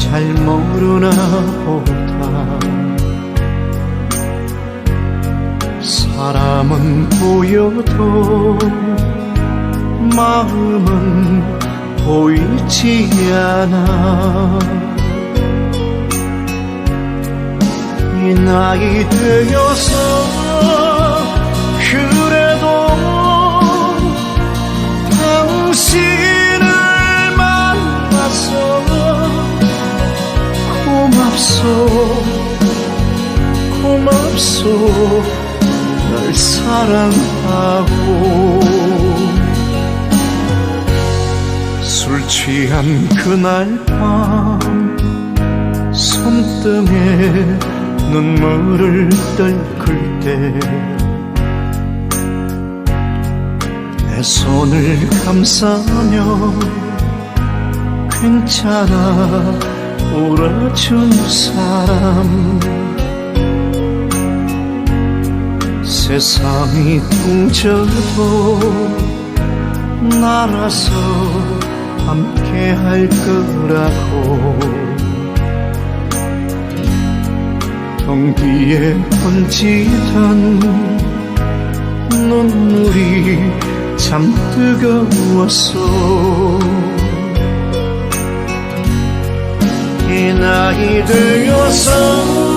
잘 모르나 보다 사람은 보여도 마음은 보이지 않아. 이 나이 되어서 그래도 당신을 만나서 고맙소 고맙소 널 사랑하고. 술 취한 그날 밤 손등에 눈물을 떨굴 때내 손을 감싸며 괜찮아 울어준 사람. 세상이 퉁쳐도 날아서 함께 할 거라고. 경비에 번지던 눈물이 참 뜨거웠어 你的忧伤